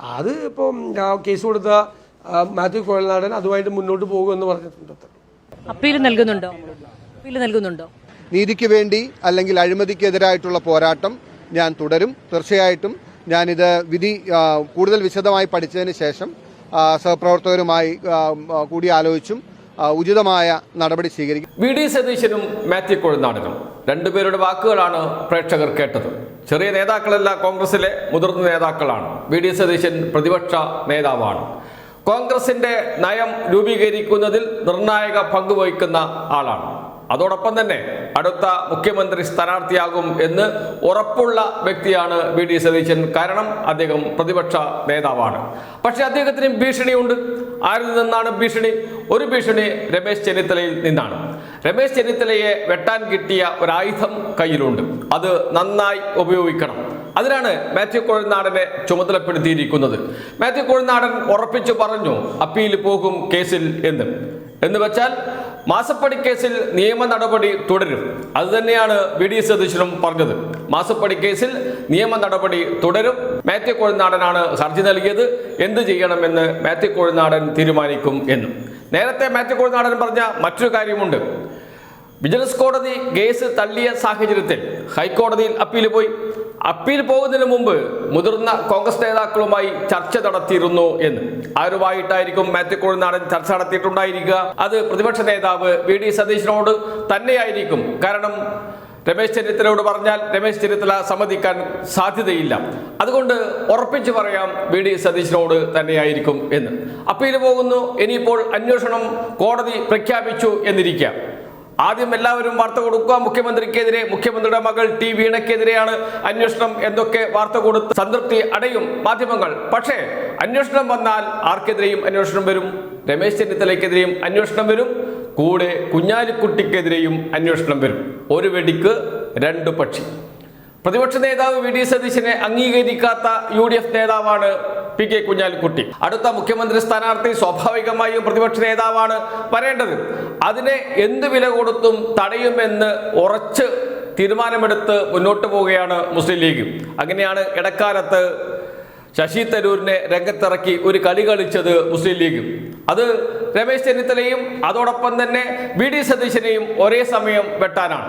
അത് ഇപ്പം കേസ് കൊടുത്ത മാത്യു കുഴൽനാടൻ അതുമായിട്ട് മുന്നോട്ട് പോകുമെന്ന് പറഞ്ഞിട്ടുണ്ട് അപ്പീൽ നൽകുന്നുണ്ടോ? അപ്പീൽ നൽകുന്നുണ്ടോ? നീതിക്ക് വേണ്ടി അല്ലെങ്കിൽ അഴിമതിക്കെതിരായിട്ടുള്ള പോരാട്ടം ഞാൻ തുടരും. തീർച്ചയായിട്ടും ഞാനിത് വിധി കൂടുതൽ വിശദമായി പഠിച്ചതിന് ശേഷം സഹപ്രവർത്തകരുമായി കൂടി ആലോചിച്ചും കൂടിയാലോചിച്ചും ഉചിതമായ നടപടി സ്വീകരിക്കും. വി ഡി സതീശനും മാത്യു കൊഴുനാടനും രണ്ടുപേരുടെ വാക്കുകളാണ് പ്രേക്ഷകർ കേട്ടത്. ചെറിയ നേതാക്കളല്ല കോൺഗ്രസിലെ മുതിർന്ന നേതാക്കളാണ്. വി ഡി സതീശൻ പ്രതിപക്ഷ നേതാവാണ്. കോൺഗ്രസിന്റെ നയം രൂപീകരിക്കുന്നതിൽ നിർണായക പങ്കുവഹിക്കുന്ന ആളാണ്. അതോടൊപ്പം തന്നെ അടുത്ത മുഖ്യമന്ത്രി സ്ഥാനാർത്ഥിയാകും എന്ന് ഉറപ്പുള്ള വ്യക്തിയാണ് വി ഡി സതീശൻ. കാരണം അദ്ദേഹം പ്രതിപക്ഷ നേതാവാണ്. പക്ഷെ അദ്ദേഹത്തിന് ഭീഷണിയുണ്ട്. ആരിൽ നിന്നാണ് ഭീഷണി? ഒരു ഭീഷണി രമേശ് ചെന്നിത്തലയിൽ നിന്നാണ്. രമേശ് ചെന്നിത്തലയെ വെട്ടാൻ കിട്ടിയ ഒരായുധം കയ്യിലുണ്ട്. അത് നന്നായി ഉപയോഗിക്കണം. അതിനാണ് മാത്യു കൊഴുനാടനെ ചുമതലപ്പെടുത്തിയിരിക്കുന്നത്. മാത്യു കൊഴുനാടൻ ഉറപ്പിച്ചു പറഞ്ഞു അപ്പീൽ പോകും കേസിൽ എന്ന്. എന്ന് വെച്ചാൽ മാസപ്പടി കേസിൽ നിയമ നടപടി തുടരും. അതുതന്നെയാണ് വി ഡി സതീശനും പറഞ്ഞത്. മാസപ്പടിക്കേസിൽ നിയമ നടപടി തുടരും. മാത്യു കോഴിനാടനാണ് ഹർജി നൽകിയത്. എന്ത് ചെയ്യണമെന്ന് മാത്യു കോഴിനാടൻ തീരുമാനിക്കും എന്നും. നേരത്തെ മാത്യു കോഴിനാടൻ പറഞ്ഞ മറ്റൊരു കാര്യമുണ്ട്. വിജിലൻസ് കോടതി കേസ് തള്ളിയ സാഹചര്യത്തിൽ ഹൈക്കോടതിയിൽ അപ്പീൽ പോയി. അപ്പീൽ പോകുന്നതിന് മുമ്പ് മുതിർന്ന കോൺഗ്രസ് നേതാക്കളുമായി ചർച്ച നടത്തിയിരുന്നു എന്ന്. ആരുമായിട്ടായിരിക്കും മാത്യു കൊഴുനാടൻ ചർച്ച നടത്തിയിട്ടുണ്ടായിരിക്കുക? അത് പ്രതിപക്ഷ നേതാവ് വി ഡി സതീശനോട് തന്നെയായിരിക്കും. കാരണം രമേശ് ചെന്നിത്തലയോട് പറഞ്ഞാൽ രമേശ് ചെന്നിത്തല സമ്മതിക്കാൻ സാധ്യതയില്ല. അതുകൊണ്ട് ഉറപ്പിച്ചു പറയാം വി ഡി സതീശനോട് തന്നെയായിരിക്കും എന്ന്. അപ്പീൽ പോകുന്നു. ഇനിയിപ്പോൾ അന്വേഷണം കോടതി പ്രഖ്യാപിച്ചു എന്നിരിക്കാം. ആദ്യം എല്ലാവരും വാർത്ത കൊടുക്കുക. മുഖ്യമന്ത്രിക്കെതിരെ മുഖ്യമന്ത്രിയുടെ മകൾ ടി വീണക്കെതിരെയാണ് അന്വേഷണം എന്നൊക്കെ വാർത്ത കൊടുത്ത് സംതൃപ്തി അടയും മാധ്യമങ്ങൾ. പക്ഷേ അന്വേഷണം വന്നാൽ ആർക്കെതിരെയും അന്വേഷണം വരും? രമേശ് ചെന്നിത്തലയ്ക്കെതിരെയും അന്വേഷണം വരും. കൂടെ കുഞ്ഞാലിക്കുട്ടിക്കെതിരെയും അന്വേഷണം വരും. ഒരു വെടിക്ക് രണ്ട് പക്ഷി. പ്രതിപക്ഷ നേതാവ് വി ഡി സതീശനെ അംഗീകരിക്കാത്ത യു ഡി എഫ് നേതാവാണ് പി കെ കുഞ്ഞാലിക്കുട്ടി. അടുത്ത മുഖ്യമന്ത്രി സ്ഥാനാർത്ഥി സ്വാഭാവികമായും പ്രതിപക്ഷ നേതാവാണ് വരേണ്ടത്. അതിനെ എന്ത് വില കൊടുത്തും തടയുമെന്ന് ഉറച്ച് തീരുമാനമെടുത്ത് മുന്നോട്ട് പോവുകയാണ് മുസ്ലിം ലീഗ്. അങ്ങനെയാണ് ഇടക്കാലത്ത് ശശി തരൂരിനെ രംഗത്തിറക്കി ഒരു കളി കളിച്ചത് മുസ്ലിം ലീഗ്. അത് രമേശ് ചെന്നിത്തലയും അതോടൊപ്പം തന്നെ വി ഡി സതീശനെയും ഒരേ സമയം വെട്ടാനാണ്.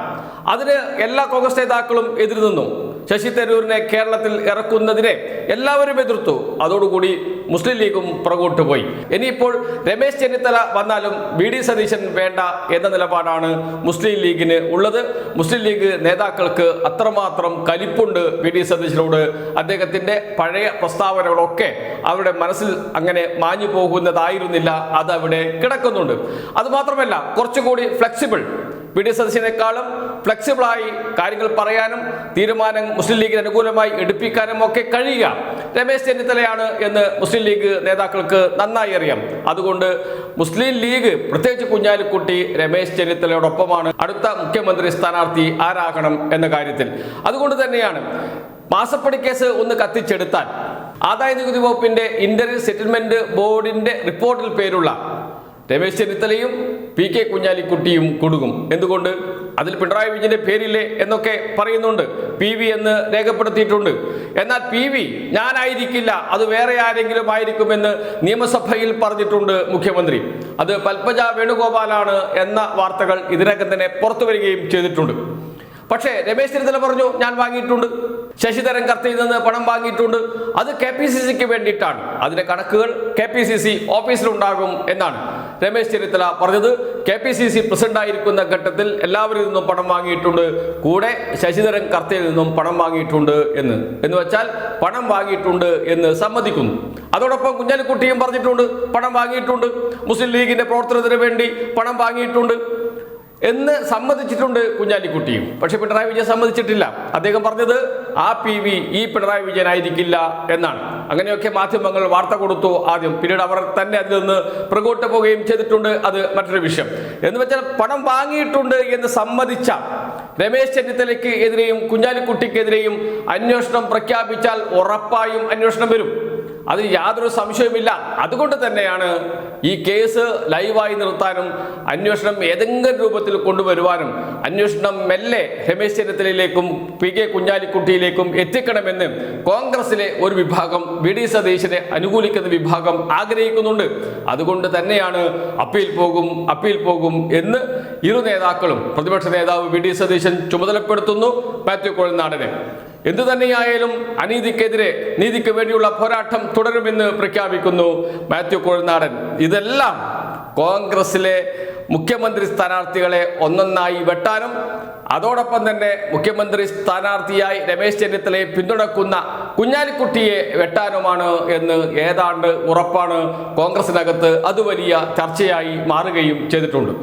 അതിന് എല്ലാ കോൺഗ്രസ് നേതാക്കളും എതിർ നിന്നു ശശി തരൂരിനെ കേരളത്തിൽ ഇറക്കുന്നതിനെ എല്ലാവരും എതിർത്തു. അതോടുകൂടി മുസ്ലിം ലീഗും പുറകോട്ട് പോയി. ഇനിയിപ്പോൾ രമേശ് ചെന്നിത്തല വന്നാലും വി ഡി സതീശൻ വേണ്ട എന്ന നിലപാടാണ് മുസ്ലിം ലീഗിന് ഉള്ളത്. മുസ്ലിം ലീഗ് നേതാക്കൾക്ക് അത്രമാത്രം കലിപ്പുണ്ട് വി ഡി സതീശനോട്. അദ്ദേഹത്തിന്റെ പഴയ പ്രസ്താവനകളൊക്കെ അവരുടെ മനസ്സിൽ അങ്ങനെ മാഞ്ഞു പോകുന്നതായിരുന്നില്ല. അത് അവിടെ കിടക്കുന്നുണ്ട്. അതുമാത്രമല്ല കുറച്ചുകൂടി ഫ്ലെക്സിബിൾ പി ഡി സതീശനേക്കാളും ഫ്ലെക്സിബിളായി കാര്യങ്ങൾ പറയാനും തീരുമാനം മുസ്ലിം ലീഗിന് അനുകൂലമായി എടുപ്പിക്കാനും ഒക്കെ കഴിയുക. രമേശ് ചെന്നിത്തലയാണ് എന്ന് മുസ്ലിം ലീഗ് നേതാക്കൾക്ക് നന്നായി അറിയാം. അതുകൊണ്ട് മുസ്ലിം ലീഗ് പ്രത്യേകിച്ച് കുഞ്ഞാലിക്കുട്ടി രമേശ് ചെന്നിത്തലയോടൊപ്പമാണ് അടുത്ത മുഖ്യമന്ത്രി സ്ഥാനാർത്ഥി ആരാകണം എന്ന കാര്യത്തിൽ. അതുകൊണ്ട് തന്നെയാണ് മാസപ്പടി കേസ് ഒന്ന് കത്തിച്ചെടുത്താൽ ആദായ നികുതി വകുപ്പിന്റെ ഇന്റർ സെറ്റിൽമെന്റ് ബോർഡിന്റെ റിപ്പോർട്ടിൽ പേരുള്ള രമേശ് ചെന്നിത്തലയും പി കെ കുഞ്ഞാലിക്കുട്ടിയും കൊടുക്കും. എന്തുകൊണ്ട്? അതിൽ പിണറായി വിജയന്റെ പേരില്ലേ എന്നൊക്കെ പറയുന്നുണ്ട്. പി വി എന്ന് രേഖപ്പെടുത്തിയിട്ടുണ്ട്. എന്നാൽ പി വി ഞാനായിരിക്കില്ല അത് വേറെ ആരെങ്കിലും ആയിരിക്കുമെന്ന് നിയമസഭയിൽ പറഞ്ഞിട്ടുണ്ട് മുഖ്യമന്ത്രി. അത് പൽപജ വേണുഗോപാലാണ് എന്ന വാർത്തകൾ ഇതിനകം തന്നെ പുറത്തു വരികയും ചെയ്തിട്ടുണ്ട്. പക്ഷേ രമേശ് ചെന്നിത്തല പറഞ്ഞു ഞാൻ വാങ്ങിയിട്ടുണ്ട്. ശശിധരൻ കർത്തയിൽ നിന്ന് പണം വാങ്ങിയിട്ടുണ്ട്. അത് കെ പി സി സിക്ക് വേണ്ടിയിട്ടാണ്. അതിന്റെ കണക്കുകൾ കെ പി സി സി ഓഫീസിലുണ്ടാകും എന്നാണ്. രമേശ് ചെന്നിത്തല പറഞ്ഞത് K P C C president ആയിരിക്കുന്ന ഘട്ടത്തിൽ എല്ലാവരിൽ നിന്നും പണം വാങ്ങിയിട്ടുണ്ട്. കൂടെ ശശിധരൻ കർത്തയിൽ നിന്നും പണം വാങ്ങിയിട്ടുണ്ട് എന്ന്. എന്ന് വെച്ചാൽ പണം വാങ്ങിയിട്ടുണ്ട് എന്ന് സമ്മതിക്കുന്നു. അതോടൊപ്പം കുഞ്ഞാലിക്കുട്ടിയും പറഞ്ഞിട്ടുണ്ട് പണം വാങ്ങിയിട്ടുണ്ട്. മുസ്ലിം ലീഗിന്റെ പ്രവർത്തനത്തിന് വേണ്ടി പണം വാങ്ങിയിട്ടുണ്ട്. എന്ന് സമ്മതിച്ചിട്ടുണ്ട് കുഞ്ഞാലിക്കുട്ടിയും. പക്ഷെ പിണറായി വിജയൻ സമ്മതിച്ചിട്ടില്ല. അദ്ദേഹം പറഞ്ഞത് ആ പി വി ഈ പിണറായി വിജയൻ ആയിരിക്കില്ല എന്നാണ്. അങ്ങനെയൊക്കെ മാധ്യമങ്ങൾ വാർത്ത കൊടുത്തു ആദ്യം. പിന്നീട് അവർ തന്നെ അതിൽ നിന്ന് പ്രകോട്ട് പോവുകയും ചെയ്തിട്ടുണ്ട്. അത് മറ്റൊരു വിഷയം. എന്ന് വെച്ചാൽ പണം വാങ്ങിയിട്ടുണ്ട് എന്ന് സമ്മതിച്ച രമേശ് ചെന്നിത്തലയ്ക്ക് എതിരെയും കുഞ്ഞാലിക്കുട്ടിക്കെതിരെയും അന്വേഷണം പ്രഖ്യാപിച്ചാൽ ഉറപ്പായും അന്വേഷണം വരും. അതിൽ യാതൊരു സംശയവുമില്ല. അതുകൊണ്ട് തന്നെയാണ് ഈ കേസ് ലൈവായി നിർത്താനും അന്വേഷണം ഏതെങ്കിലും രൂപത്തിൽ കൊണ്ടുവരുവാനും അന്വേഷണം മെല്ലെ രമേശ് ചെന്നിത്തലയിലേക്കും പി കെ കുഞ്ഞാലിക്കുട്ടിയിലേക്കും എത്തിക്കണമെന്ന് കോൺഗ്രസിലെ ഒരു വിഭാഗം വി ഡി സതീശനെ അനുകൂലിക്കുന്ന വിഭാഗം ആഗ്രഹിക്കുന്നുണ്ട്. അതുകൊണ്ട് തന്നെയാണ് അപ്പീൽ പോകും അപ്പീൽ പോകും എന്ന് ഇരു നേതാക്കളും പ്രതിപക്ഷ നേതാവ് വി ഡി സതീശൻ ചുമതലപ്പെടുത്തുന്നു മാത്യു കോഴനാടനെ. എന്തു തന്നെയായാലും അനീതിക്കെതിരെ നീതിക്ക് വേണ്ടിയുള്ള പോരാട്ടം തുടരുമെന്ന് പ്രഖ്യാപിക്കുന്നു മാത്യു കോഴിനാടൻ. ഇതെല്ലാം കോൺഗ്രസിലെ മുഖ്യമന്ത്രി സ്ഥാനാർത്ഥികളെ ഒന്നൊന്നായി വെട്ടാനും അതോടൊപ്പം തന്നെ മുഖ്യമന്ത്രി സ്ഥാനാർത്ഥിയായി രമേശ് ചെന്നിത്തലയെ പിന്തുണക്കുന്ന കുഞ്ഞാലിക്കുട്ടിയെ വെട്ടാനുമാണ് എന്ന് ഏതാണ്ട് ഉറപ്പാണ് കോൺഗ്രസിനകത്ത് അത് വലിയ ചർച്ചയായി മാറുകയും ചെയ്തിട്ടുണ്ട്.